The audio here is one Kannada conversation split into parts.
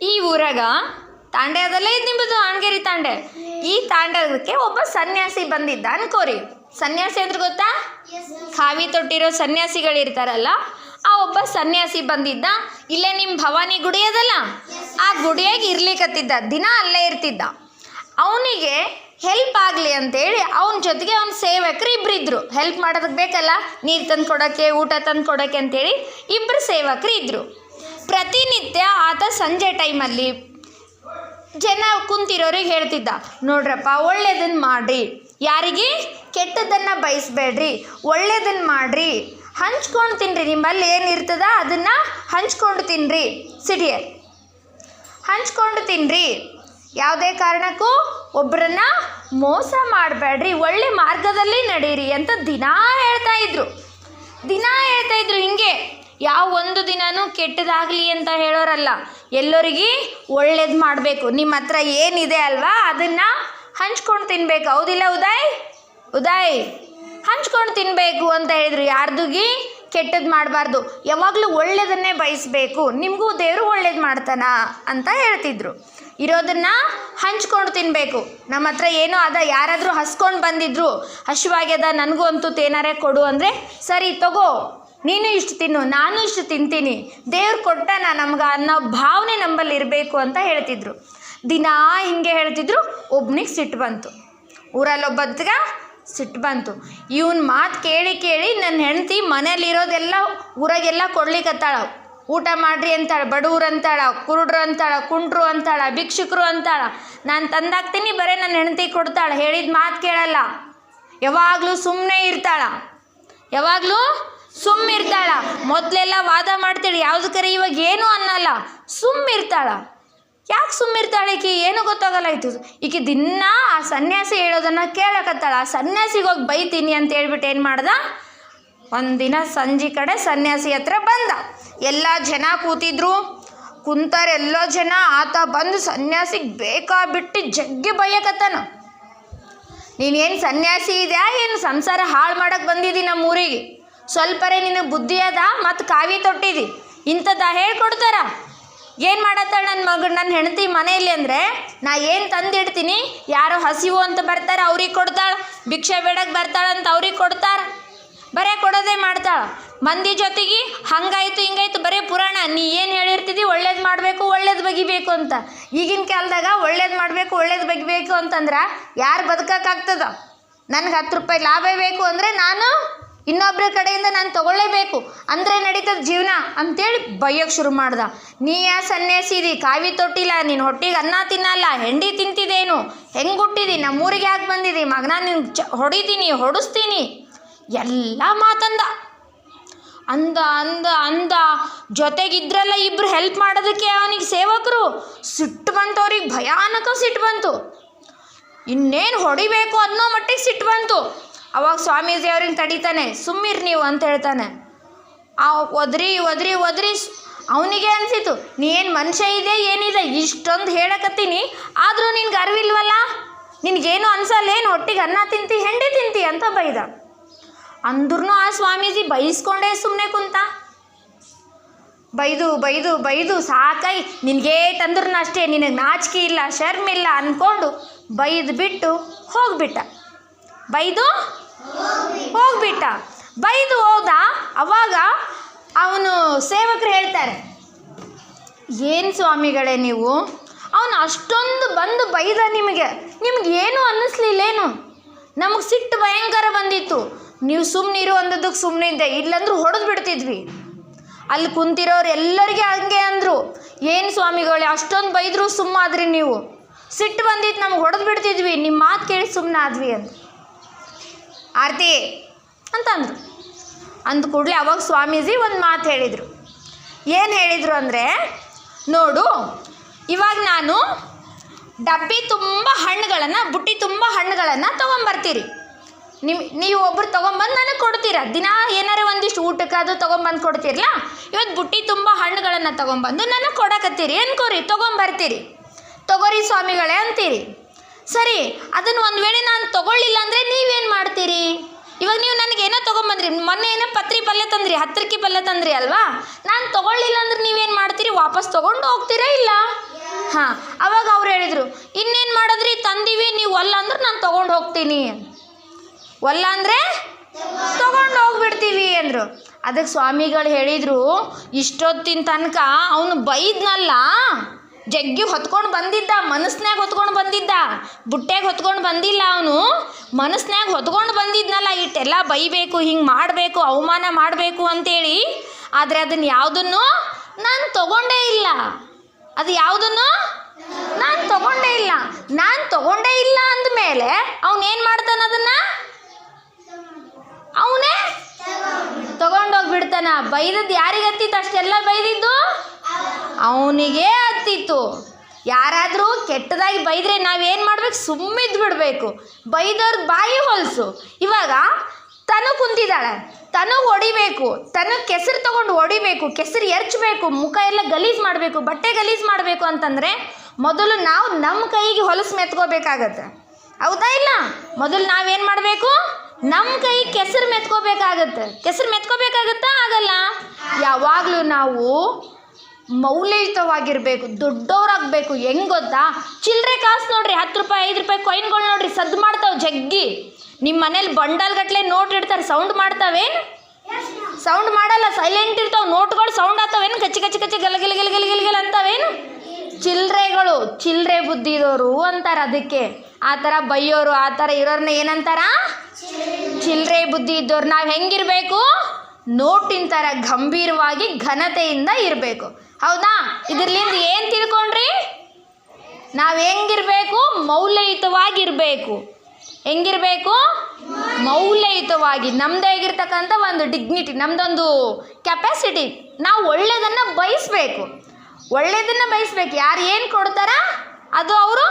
ಈ ಊರಾಗ ತಾಂಡೆ ಅದಲ್ಲ ನಿಮ್ಮದು ಅಣಗೇರಿ ತಾಂಡೆ. ಈ ತಾಂಡದಕ್ಕೆ ಒಬ್ಬ ಸನ್ಯಾಸಿ ಬಂದಿದ್ದ, ಅನ್ಕೋರಿ. ಸನ್ಯಾಸಿ ಅಂದ್ರೆ ಗೊತ್ತಾ? ಕಾವಿ ತೊಟ್ಟಿರೋ ಸನ್ಯಾಸಿಗಳು ಇರ್ತಾರಲ್ಲ ಆ ಒಬ್ಬ ಸನ್ಯಾಸಿ ಬಂದಿದ್ದ, ಇಲ್ಲೇ ನಿಮ್ಮ ಭವಾನಿ ಗುಡಿ ಅದಲ್ಲ? ಆ ಗುಡಿಯಾಗ ಇರ್ಲಿಕ್ಕತ್ತಿದ್ದ ದಿನ ಅಲ್ಲೇ ಇರ್ತಿದ್ದ. ಅವನಿಗೆ ಹೆಲ್ಪ್ ಆಗಲಿ ಅಂತೇಳಿ ಅವನ ಜೊತೆಗೆ ಅವ್ನ ಸೇವಕರು ಇಬ್ಬರಿದ್ರು ಹೆಲ್ಪ್ ಮಾಡೋದಕ್ಕೆ ಬೇಕಲ್ಲ? ನೀರು ತಂದು ಕೊಡೋಕ್ಕೆ ಊಟ ತಂದು ಕೊಡೋಕ್ಕೆ ಅಂತೇಳಿ ಇಬ್ಬರು ಸೇವಕರು ಇದ್ದರು ಪ್ರತಿನಿತ್ಯ ಆತ ಸಂಜೆ ಟೈಮಲ್ಲಿ ಜನ ಕುಂತಿರೋರಿಗೆ ಹೇಳ್ತಿದ್ದ, ನೋಡ್ರಪ್ಪ ಒಳ್ಳೇದನ್ನು ಮಾಡಿರಿ. ಯಾರಿಗೆ? ಕೆಟ್ಟದನ್ನು ಬಯಸ್ಬೇಡ್ರಿ. ಒಳ್ಳೇದನ್ನು ಮಾಡಿರಿ. ಹಂಚ್ಕೊಂಡು ತಿನ್ನಿರಿ ನಿಮ್ಮಲ್ಲಿ ಏನಿರ್ತದ ಅದನ್ನು ಹಂಚ್ಕೊಂಡು ತಿನ್ನಿರಿ ಸಿಟಿಯಲ್ಲಿ ಹಂಚ್ಕೊಂಡು ತಿನ್ನಿರಿ ಯಾವುದೇ ಕಾರಣಕ್ಕೂ ಒಬ್ಬರನ್ನ ಮೋಸ ಮಾಡಬೇಡ್ರಿ. ಒಳ್ಳೆ ಮಾರ್ಗದಲ್ಲಿ ನಡೀರಿ ಅಂತ ದಿನಾ ಹೇಳ್ತಾ ಇದ್ರು. ದಿನಾ ಹೇಳ್ತಾ ಇದ್ರು ಹಿಂಗೆ. ಯಾವ ಒಂದು ದಿನನೂ ಕೆಟ್ಟದಾಗಲಿ ಅಂತ ಹೇಳೋರಲ್ಲ. ಎಲ್ಲರಿಗೆ ಒಳ್ಳೇದು ಮಾಡಬೇಕು. ನಿಮ್ಮ ಹತ್ರ ಏನಿದೆ ಅಲ್ವಾ, ಅದನ್ನು ಹಂಚ್ಕೊಂಡು ತಿನ್ಬೇಕು. ಹೌದಿಲ್ಲ ಉದಯ್? ಉದಯ್, ಹಂಚ್ಕೊಂಡು ತಿನ್ನಬೇಕು ಅಂತ ಹೇಳಿದ್ರು. ಯಾರ್ದುಗಿ ಕೆಟ್ಟದ್ದು ಮಾಡಬಾರ್ದು. ಯಾವಾಗಲೂ ಒಳ್ಳೇದನ್ನೇ ಬಯಸಬೇಕು. ನಿಮಗೂ ದೇವರು ಒಳ್ಳೇದು ಮಾಡ್ತಾನ ಅಂತ ಹೇಳ್ತಿದ್ರು. ಇರೋದನ್ನ ಹಂಚ್ಕೊಂಡು ತಿನ್ನಬೇಕು ನಮ್ಮ ಹತ್ರ ಏನೋ ಅದ, ಯಾರಾದರೂ ಹಸ್ಕೊಂಡು ಬಂದಿದ್ರು. ಹಸಿವಾಗ್ಯದ ನನಗೂ ಅಂತೂ ತೇನಾರೇ ಕೊಡು ಅಂದರೆ ಸರಿ, ತಗೋ. ನೀನು ಇಷ್ಟು ತಿನ್ನು, ನಾನು ಇಷ್ಟು ತಿಂತೀನಿ. ದೇವ್ರು ಕೊಟ್ಟಾನ ನಮ್ಗೆ ಅನ್ನೋ ಭಾವನೆ ನಂಬಲ್ಲಿ ಇರಬೇಕು ಅಂತ ಹೇಳ್ತಿದ್ರು. ದಿನಾ ಹಿಂಗೆ ಹೇಳ್ತಿದ್ರು, ಒಬ್ನಿಗೆ ಸಿಟ್ಟು ಬಂತು. ಊರಲ್ಲೊಬ್ಬದ್ಗ ಸಿಟ್ಟು ಬಂತು. ಇವನ್ ಮಾತು ಕೇಳಿ ಕೇಳಿ ನನ್ನ ಹೆಂಡತಿ ಮನೇಲಿರೋದೆಲ್ಲ ಊರಾಗೆಲ್ಲ ಕೊಡ್ಲಿಕ್ಕತ್ತಾಳ ಊಟ ಮಾಡ್ರಿ ಅಂತಾಳ, ಬಡವ್ರು ಅಂತಾಳ, ಕುರುಡ್ರು ಅಂತಾಳ, ಕುಂಟ್ರು ಅಂತಾಳ, ಭಿಕ್ಷುಕರು ಅಂತಾಳ. ನಾನು ತಂದಾಕ್ತೀನಿ, ಬರೀ ನನ್ನ ಹೆಂಡತಿ ಕೊಡ್ತಾಳ. ಹೇಳಿದ ಮಾತು ಕೇಳಲ್ಲ. ಯಾವಾಗಲೂ ಸುಮ್ಮನೆ ಇರ್ತಾಳ. ಯಾವಾಗಲೂ ಸುಮ್ಮ ಇರ್ತಾಳ ಮೊದಲೆಲ್ಲ ವಾದ ಮಾಡ್ತಾಳೆ ಕರೆ? ಇವಾಗ ಏನು ಅನ್ನಲ್ಲ. ಸುಮ್ಮ ಇರ್ತಾಳ ಯಾಕೆ ಸುಮ್ಮಿರ್ತಾಳೆ ಈಕೆ? ಏನು ಗೊತ್ತಾಗಲ್ಲ ಆಯ್ತು ಈಕೆ ದಿನ ಆ ಸನ್ಯಾಸಿ ಹೇಳೋದನ್ನ ಕೇಳಕತ್ತಾಳ. ಆ ಸನ್ಯಾಸಿಗೆ ಹೋಗಿ ಬೈತೀನಿ ಅಂತ ಹೇಳ್ಬಿಟ್ಟು ಏನು ಮಾಡ್ದ? ಒಂದಿನ ಸಂಜೆ ಕಡೆ ಸನ್ಯಾಸಿ ಹತ್ರ ಬಂದ. ಎಲ್ಲ ಜನ ಕೂತಿದ್ರು. ಕುಂತಾರೆ ಜನ. ಆತ ಬಂದು ಸನ್ಯಾಸಿಗೆ ಬೇಕಾ ಬಿಟ್ಟು ಜಗ್ಗಿ ಬೈಯಕತ್ತಾನ. ನೀನೇನು ಸನ್ಯಾಸಿ ಇದೆಯಾ? ಏನು ಸಂಸಾರ ಹಾಳು ಮಾಡಕ್ಕೆ ಬಂದಿದ್ದೀನಿ ನಮ್ಮ ಊರಿಗೆ ಸ್ವಲ್ಪರೇ ನಿನಗೆ ಬುದ್ಧಿ ಅದ ಮತ್ತು ಕಾವಿ ತೊಟ್ಟಿದಿ. ಇಂಥದ್ದ ಹೇಳ್ಕೊಡ್ತಾರ ಏನು ಮಾಡತ್ತಾಳ ನನ್ನ ಮಗ ನನ್ನ ಹೆಂಡತಿ ಮನೆಯಲ್ಲಿ ಅಂದರೆ, ನಾ ಏನು ತಂದಿಡ್ತೀನಿ, ಯಾರು ಹಸಿವು ಅಂತ ಬರ್ತಾರೆ ಅವ್ರಿಗೆ ಕೊಡ್ತಾಳೆ. ಭಿಕ್ಷೆ ಬೇಡಕ್ಕೆ ಅಂತ ಅವ್ರಿಗೆ ಕೊಡ್ತಾರೆ. ಬರೇ ಕೊಡೋದೇ ಮಾಡ್ತಾಳೆ. ಮಂದಿ ಜೊತೆಗೆ ಹಂಗಾಯ್ತು ಹಿಂಗಾಯ್ತು ಬರೀ ಪುರಾಣ. ನೀ ಏನು ಹೇಳಿರ್ತಿದ್ದಿ ಒಳ್ಳೇದು ಮಾಡಬೇಕು, ಒಳ್ಳೇದು ಬಗಿಬೇಕು ಅಂತ. ಈಗಿನ ಕಾಲದಾಗ ಒಳ್ಳೇದು ಮಾಡಬೇಕು, ಒಳ್ಳೇದು ಬಗಿಬೇಕು ಅಂತಂದ್ರೆ ಯಾರು ಬದುಕಕ್ಕಾಗ್ತದ ನನಗೆ ಹತ್ತು ರೂಪಾಯಿ ಲಾಭ ಬೇಕು ಅಂದರೆ ನಾನು ಇನ್ನೊಬ್ಬರ ಕಡೆಯಿಂದ ನಾನು ತಗೊಳ್ಳೇಬೇಕು. ಅಂದರೆ ನಡೀತದ ಜೀವನ ಅಂತೇಳಿ ಬೈಯೋಕ್ಕೆ ಶುರು ಮಾಡ್ದ. ನೀ ಯಾ ಸನ್ಯಾಸಿ ಇದಿ ಕಾವಿ ತೊಟ್ಟಿಲ್ಲ. ನೀನು ಹೊಟ್ಟಿಗೆ ಅನ್ನ ತಿನ್ನಲ್ಲ. ಹೆಂಡಿ ತಿಂತಿದ್ದೇನು ಹೆಂಗೆ ಹುಟ್ಟಿದಿ? ನಮ್ಮೂರಿಗೆ ಯಾಕೆ ಬಂದಿದಿ? ಮಗನ ನಿನ್ ಚ ಹೊಡಿತೀನಿ, ಹೊಡಿಸ್ತೀನಿ. ಎಲ್ಲ ಮಾತಂದ. ಅಂದ ಅಂದ ಅಂದ. ಜೊತೆಗಿದ್ರಲ್ಲ ಇಬ್ರು ಹೆಲ್ಪ್ ಮಾಡೋದಕ್ಕೆ ಅವನಿಗೆ ಸೇವಕರು. ಸಿಟ್ಟು ಬಂತು ಅವ್ರಿಗೆ ಭಯಾನಕ ಸಿಟ್ಟು ಬಂತು. ಇನ್ನೇನು ಹೊಡಿಬೇಕು ಅನ್ನೋ ಮಟ್ಟಿಗೆ ಸಿಟ್ಟು ಬಂತು. ಅವಾಗ ಸ್ವಾಮೀಜಿ ಅವ್ರಿಗೆ ತಡಿತಾನೆ, ಸುಮ್ಮಿರ್ ನೀವು ಅಂತ ಹೇಳ್ತಾನೆ. ಆ ಒದ್ರಿ ಒದ್ರಿ ಒದ್ರಿ ಅವನಿಗೆ ಅನಿಸಿತು, ನೀ ಏನು ಮನುಷ್ಯ ಇದೆ ಏನಿದೆ ಇಷ್ಟೊಂದು ಹೇಳಕತ್ತೀನಿ, ಆದರೂ ನಿನ್ಗೆ ಅರಿವಿಲ್ವಲ್ಲ? ನಿನಗೇನು ಅನ್ಸಲ್ಲ ಏನು ಒಟ್ಟಿಗೆ ಅನ್ನ ತಿಂತಿ, ಹೆಂಡಿ ತಿಂತಿ? ಅಂತ ಬೈದ. ಅಂದ್ರೂ ಆ ಸ್ವಾಮೀಜಿ ಬೈಸ್ಕೊಂಡೇ ಸುಮ್ಮನೆ ಕುಂತ. ಬೈದು ಬೈದು ಬೈದು ಸಾಕೈ ನಿನಗೇ ತಂದ್ರೂ ಅಷ್ಟೇ, ನಿನಗೆ ನಾಚಿಕೆ ಇಲ್ಲ, ಶರ್ಮಿಲ್ಲ ಅಂದ್ಕೊಂಡು ಬೈದು ಬಿಟ್ಟು ಹೋಗ್ಬಿಟ್ಟ. ಬೈದು ಹೋಗ್ಬಿಟ್ಟ. ಬೈದು ಹೋದ. ಅವಾಗ ಅವನು ಸೇವಕರು ಹೇಳ್ತಾರೆ, ಏನು ಸ್ವಾಮಿಗಳೇ ನೀವು? ಅವನು ಅಷ್ಟೊಂದು ಬಂದು ಬೈದ ನಿಮಗೆ. ನಿಮ್ಗೆ ಏನು ಅನ್ನಿಸ್ಲಿಲ್ಲೇನು? ನಮಗೆ ಸಿಟ್ಟು ಭಯಂಕರ ಬಂದಿತ್ತು. ನೀವು ಸುಮ್ಮನೆ ಇರುವಂಥದ್ದಕ್ಕೆ ಸುಮ್ಮನೆ ಇದ್ದೆ. ಇಲ್ಲಂದ್ರೂ ಹೊಡೆದು ಬಿಡ್ತಿದ್ವಿ. ಅಲ್ಲಿ ಕುಂತಿರೋರು ಎಲ್ಲರಿಗೆ ಹಂಗೆ ಅಂದರು. ಏನು ಸ್ವಾಮಿಗಳೇ, ಅಷ್ಟೊಂದು ಬೈದರೂ ಸುಮ್ಮಾದ್ರಿ ನೀವು. ಸಿಟ್ಟು ಬಂದಿತ್ತು, ನಮ್ಗೆ ಹೊಡೆದು ಬಿಡ್ತಿದ್ವಿ. ನಿಮ್ಮ ಮಾತು ಕೇಳಿ ಸುಮ್ಮನೆ ಆದ್ವಿ ಅಂತ ಆರತಿ ಅಂತಂದರು. ಅಂದ ಕೂಡಲೇ ಅವಾಗ ಸ್ವಾಮೀಜಿ ಒಂದು ಮಾತು ಹೇಳಿದರು. ಏನು ಹೇಳಿದರು ಅಂದರೆ, ನೋಡು, ಇವಾಗ ನಾನು ಡಬ್ಬಿ ತುಂಬ ಹಣ್ಣುಗಳನ್ನು, ಬುಟ್ಟಿ ತುಂಬ ಹಣ್ಣುಗಳನ್ನು ತೊಗೊಂಬರ್ತೀರಿ. ನಿಮ್, ನೀವು ಒಬ್ರು ತೊಗೊಂಬಂದು ನನಗೆ ಕೊಡ್ತೀರ. ದಿನ ಏನಾರ ಒಂದಿಷ್ಟು ಊಟಕ್ಕೆ ಅದು ತೊಗೊಂಬಂದು ಕೊಡ್ತೀರಲ್ಲ ಇವತ್ತು ಬುಟ್ಟಿ ತುಂಬ ಹಣ್ಣುಗಳನ್ನು ತೊಗೊಂಬಂದು ನನಗೆ ಕೊಡಕತ್ತೀರಿ. ಅನ್ಕೋರಿ ತೊಗೊಂಬರ್ತೀರಿ. ತೊಗೋರಿ ಸ್ವಾಮಿಗಳೇ ಅಂತೀರಿ. ಸರಿ, ಅದನ್ನು ಒಂದು ವೇಳೆ ನಾನು ತೊಗೊಳ್ಳಿಲ್ಲ ಅಂದರೆ ನೀವೇನು ಮಾಡ್ತೀರಿ? ಇವಾಗ ನೀವು ನನಗೆ ಏನೋ ತೊಗೊಂಬಂದ್ರಿ, ಮೊನ್ನೆ ಏನೋ ಪತ್ರಿ ಪಲ್ಯ ತಂದ್ರಿ ಹತ್ತರಿಕೆ ಪಲ್ಯ ತಂದ್ರಿ ಅಲ್ವಾ? ನಾನು ತೊಗೊಳ್ಳಿಲ್ಲ ಅಂದ್ರೆ ನೀವೇನು ಮಾಡ್ತೀರಿ, ವಾಪಸ್ ತೊಗೊಂಡು ಹೋಗ್ತೀರಾ ಇಲ್ಲ? ಹಾಂ, ಅವಾಗ ಅವ್ರು ಹೇಳಿದರು, ಇನ್ನೇನು ಮಾಡಿದ್ರಿ, ತಂದೀವಿ, ನೀವು ಒಲ್ಲ ಅಂದ್ರೆ ನಾನು ತೊಗೊಂಡು ಹೋಗ್ತೀನಿ. ಒಲ್ಲ ಅಂದರೆ ತೊಗೊಂಡು ಹೋಗ್ಬಿಡ್ತೀವಿ ಅಂದರು. ಅದಕ್ಕೆ ಸ್ವಾಮಿಗಳು ಹೇಳಿದರು, ಇಷ್ಟೊತ್ತಿನ ತನಕ ಅವನು ಬೈದ್ನಲ್ಲ. ಜಗ್ಗಿ ಹೊತ್ಕೊಂಡು ಬಂದಿದ್ದ, ಮನಸ್ನ್ಯಾಗ ಹೊತ್ಕೊಂಡು ಬಂದಿದ್ದ. ಬುಟ್ಟೆಗೆ ಹೊತ್ಕೊಂಡು ಬಂದಿಲ್ಲ ಅವನು. ಮನಸ್ನ್ಯಾಗ ಹೊತ್ಕೊಂಡು ಬಂದಿದ್ನಲ್ಲ, ಇಟ್ಟೆಲ್ಲ ಬೈಬೇಕು, ಹಿಂಗೆ ಮಾಡಬೇಕು, ಅವಮಾನ ಮಾಡಬೇಕು ಅಂತೇಳಿ. ಆದರೆ ಅದನ್ನು ಯಾವುದನ್ನು? ನಾನು ತಗೊಂಡೇ ಇಲ್ಲ. ಅದು ಯಾವುದನ್ನು? ನಾನು ತಗೊಂಡೇ ಇಲ್ಲ. ನಾನು ತಗೊಂಡೇ ಇಲ್ಲ ಅಂದಮೇಲೆ ಅವನೇನು ಮಾಡ್ತಾನೆ ಅದನ್ನು? ಅವನೇ? ತಗೊಂಡೋಗಿ ಬಿಡ್ತಾನ ಬೈದದ್ದು ಯಾರಿಗತ್ತಿತ್ತು ಅಷ್ಟೆಲ್ಲ ಬೈದಿದ್ದು? ಅವನಿಗೆ ಹತ್ತಿತ್ತು ಯಾರಾದರೂ ಕೆಟ್ಟದಾಗಿ ಬೈದರೆ ನಾವೇನು ಮಾಡ್ಬೇಕು? ಸುಮ್ಮಿದ್ದು ಬಿಡಬೇಕು. ಬೈದವ್ರ ಬಾಯಿ ಹೊಲಸು. ಇವಾಗ ತನು ಕುಂತಿದ್ದಾಳೆ. ತನು ಹೊಡಿಬೇಕು. ತನು ಕೆಸರು ತಗೊಂಡು ಹೊಡಿಬೇಕು. ಕೆಸರು ಎರಚಬೇಕು. ಮುಖ ಎಲ್ಲ ಗಲೀಜು ಮಾಡಬೇಕು. ಬಟ್ಟೆ ಗಲೀಜು ಮಾಡಬೇಕು ಅಂತಂದರೆ ಮೊದಲು ನಾವು ನಮ್ಮ ಕೈಗೆ ಹೊಲಸು ಮೆತ್ಕೋಬೇಕಾಗತ್ತೆ. ಹೌದಾ ಇಲ್ಲ? ಮೊದಲು ನಾವೇನು ಮಾಡಬೇಕು? ನಮ್ಮ ಕೈ ಕೆಸರು ಮೆತ್ಕೋಬೇಕಾಗತ್ತೆ. ಕೆಸರು ಮೆತ್ಕೋಬೇಕಾಗತ್ತಾ? ಆಗಲ್ಲ. ಯಾವಾಗಲೂ ನಾವು ಮೌಲ್ಯಯುತವಾಗಿರಬೇಕು, ದೊಡ್ಡವರಾಗಬೇಕು, ಹೆಂಗ್ ಗೊತ್ತಾ? ಚಿಲ್ಲರೆ ಕಾಸು ನೋಡ್ರಿ, ಹತ್ತು ರೂಪಾಯಿ, ಐದು ರೂಪಾಯಿ ಕಾಯಿನ್ಗಳು ನೋಡ್ರಿ ಸದ್ದು ಮಾಡ್ತಾವೆ ಜಗ್ಗಿ. ನಿಮ್ಮ ಮನೇಲಿ ಬಂಡಲ್ ಗಟ್ಟಲೆ ನೋಟ್ ಇಡ್ತಾರೆ ಸೌಂಡ್ ಮಾಡ್ತಾವೇನು ಸೌಂಡ್ ಮಾಡಲ್ಲ ಸೈಲೆಂಟ್ ಇರ್ತಾವೆ ನೋಟ್ಗಳು ಸೌಂಡ್ ಆಗ್ತಾವೇನು ಕಚ್ಚಿ ಕಚ್ಚಿ ಕಚ್ಚಿ, ಗಿಲ ಗಿಲ ಗಿಲ ಗಿಲ ಗಿಲ ಅಂತಾವೇನು ಚಿಲ್ಲರೆಗಳು ಚಿಲ್ಲರೆ ಬುದ್ಧಿದವರು ಅಂತಾರೆ ಅದಕ್ಕೆ. ಆ ಥರ ಬೈಯೋರು, ಆ ಥರ ಇರೋರನ್ನ ಏನಂತಾರ? ಚಿಲ್ಲರೆ ಬುದ್ಧಿ ಇದ್ದವ್ರು ನಾವು ಹೆಂಗಿರಬೇಕು? ನೋಟಿನ ಥರ ಗಂಭೀರವಾಗಿ ಘನತೆಯಿಂದ ಇರಬೇಕು. ಹೌದಾ? ಇದ್ರಲಿಂದ ಏನು ತಿಳ್ಕೊಂಡ್ರಿ? ನಾವು ಹೆಂಗಿರಬೇಕು? ಮೌಲ್ಯಯುತವಾಗಿರಬೇಕು. ಹೆಂಗಿರಬೇಕು? ಮೌಲ್ಯಯುತವಾಗಿ. ನಮ್ಮದೇ ಹೇಗಿರ್ತಕ್ಕಂಥ ಒಂದು ಡಿಗ್ನಿಟಿ ನಮ್ಮದೊಂದು ಕೆಪಾಸಿಟಿ ನಾವು ಒಳ್ಳೆಯದನ್ನು ಬಯಸಬೇಕು. ಒಳ್ಳೆಯದನ್ನು ಬಯಸ್ಬೇಕು. ಯಾರು ಏನು ಕೊಡ್ತಾರ, ಅದು ಅವರು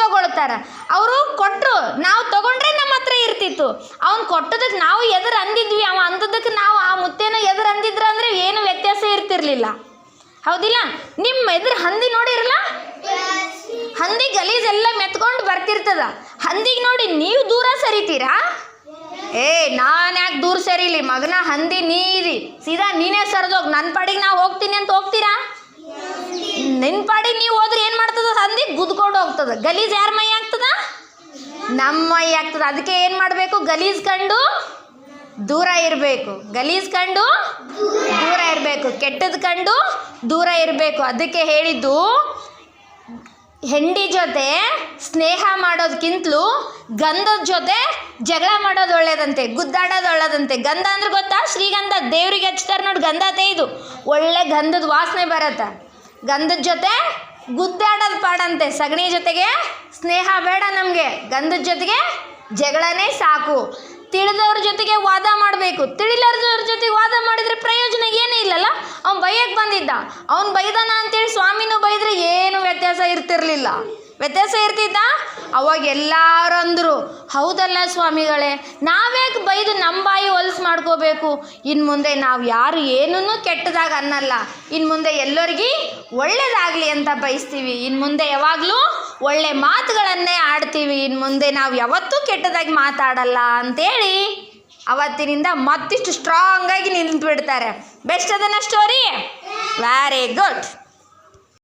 ತಗೊಳ್ತಾರ. ಅವರು ಕೊಟ್ಟರು ನಾವು ತಗೊಂಡ್ರೆ ನಮ್ಮ ಹತ್ರ ಇರ್ತಿತ್ತು. ಅವ್ನು ಕೊಟ್ಟದಕ್ಕೆ ನಾವು ಎದುರು ಅಂದಿದ್ವಿ ಅವ ಅಂದದಕ್ಕೆ ನಾವು ಆ ಮುತ್ತೇನ ಎದುರು ಅಂದಿದ್ರ ಅಂದರೆ ಏನು ವ್ಯತ್ಯಾಸ ಇರ್ತಿರ್ಲಿಲ್ಲ. ಹೌದಿಲ್ಲ? ನಿಮ್ಮ ಎದುರು ಹಂದಿ ನೋಡಿರಲ್ಲ ಹಂದಿ ಗಲೀಜೆಲ್ಲ ಮೆತ್ಕೊಂಡು ಬರ್ತಿರ್ತದ. ಹಂದಿಗೆ ನೋಡಿ ನೀವು ದೂರ ಸರಿತೀರಾ? ಏ, ನಾನು ಯಾಕೆ ದೂರ ಸರಿಲಿ? ಮಗನ ಹಂದಿ ನೀರಿ. ಸೀದಾ ನೀನೇ ಸರಿದೋಗಿ. ನನ್ನ ಪಾಡಿಗೆ ನಾವು ಹೋಗ್ತೀನಿ ಅಂತ ಹೋಗ್ತೀರಾ? ನಿನ್ನ ಪಾಡಿಗೆ ನೀವು ಹೋದ್ರೆ ಏನು ಮಾಡ್ತದ? ಹಂದಿ ಗುದ್ಕೊಂಡು ಹೋಗ್ತದ. ಗಲೀಜ್ ಯಾರ ಮೈ ಆಗ್ತದ ನಮ್ಮ ಮೈ ಆಗ್ತದ ಅದಕ್ಕೆ ಏನು ಮಾಡಬೇಕು? ಗಲೀಜ್ ಕಂಡು ದೂರ ಇರಬೇಕು. ಗಲೀಜ್ ಕಂಡು ದೂರ ಇರಬೇಕು. ಕೆಟ್ಟದ್ದು ಕಂಡು ದೂರ ಇರಬೇಕು. ಅದಕ್ಕೆ ಹೇಳಿದ್ದು, ಹೆಂಡಿ ಜೊತೆ ಸ್ನೇಹ ಮಾಡೋದಕ್ಕಿಂತಲೂ ಗಂಧದ ಜೊತೆ ಜಗಳ ಮಾಡೋದು ಒಳ್ಳೇದಂತೆ, ಗುದ್ದಾಡೋದು ಒಳ್ಳೇದಂತೆ. ಗಂಧ ಅಂದ್ರೆ ಗೊತ್ತಾ? ಶ್ರೀಗಂಧ. ದೇವ್ರಿಗೆ ಹಚ್ತಾರೆ ನೋಡಿ, ಗಂಧ ಇದು. ಒಳ್ಳೆ ಗಂಧದ ವಾಸನೆ ಬರತ್ತೆ. ಗಂಧದ ಜೊತೆ ಗುದ್ದಾಡೋದು ಪಾಡಂತೆ. ಸಗಣಿ ಜೊತೆಗೆ ಸ್ನೇಹ ಬೇಡ ನಮಗೆ. ಗಂಧದ ಜೊತೆಗೆ ಜಗಳನೇ ಸಾಕು. ತಿಳಿದವ್ರ ಜೊತೆಗೆ ವಾದ ಮಾಡಬೇಕು. ತಿಳಿಲಾರ್ದವ್ರ ಜೊತೆಗೆ ವಾದ ಮಾಡಿದರೆ ಪ್ರಯೋಜನ ಏನೂ ಇಲ್ಲಲ್ಲ? ಅವ್ನು ಬೈಯಕ್ಕೆ ಬಂದಿದ್ದ. ಅವ್ನು ಬೈದಾನ ಅಂತೇಳಿ ಸ್ವಾಮಿನೂ ಬೈದರೆ ಏನು ವ್ಯತ್ಯಾಸ ಇರ್ತಿರ್ಲಿಲ್ಲ. ವ್ಯತ್ಯಾಸ ಇರ್ತಿದ್ದ ಅವಾಗ ಎಲ್ಲಾರಂದರು ಹೌದಲ್ಲ ಸ್ವಾಮಿಗಳೇ, ನಾವ್ಯಾಕೆ ಬೈದು ನಮ್ಮ ಬಾಯಿ ಹೊಲಸು ಮಾಡ್ಕೋಬೇಕು? ಇನ್ನು ಮುಂದೆ ನಾವು ಯಾರು ಏನೂ ಕೆಟ್ಟದಾಗ ಅನ್ನಲ್ಲ. ಇನ್ನು ಮುಂದೆ ಎಲ್ಲರಿಗೂ ಒಳ್ಳೇದಾಗಲಿ ಅಂತ ಬಯಸ್ತೀವಿ. ಇನ್ನು ಮುಂದೆ ಯಾವಾಗಲೂ ಒಳ್ಳೆ ಮಾತುಗಳನ್ನೇ ಆಡ್ತೀವಿ. ಇನ್ನು ಮುಂದೆ ನಾವು ಯಾವತ್ತೂ ಕೆಟ್ಟದಾಗಿ ಮಾತಾಡಲ್ಲ ಅಂತೇಳಿ ಅವತ್ತಿನಿಂದ ಮತ್ತಿಷ್ಟು ಸ್ಟ್ರಾಂಗಾಗಿ ನಿಂತು ಬಿಡ್ತಾರೆ ಬೆಸ್ಟ್ ಅದನ್ನ ಸ್ಟೋರಿ ವೆರಿ ಗುಡ್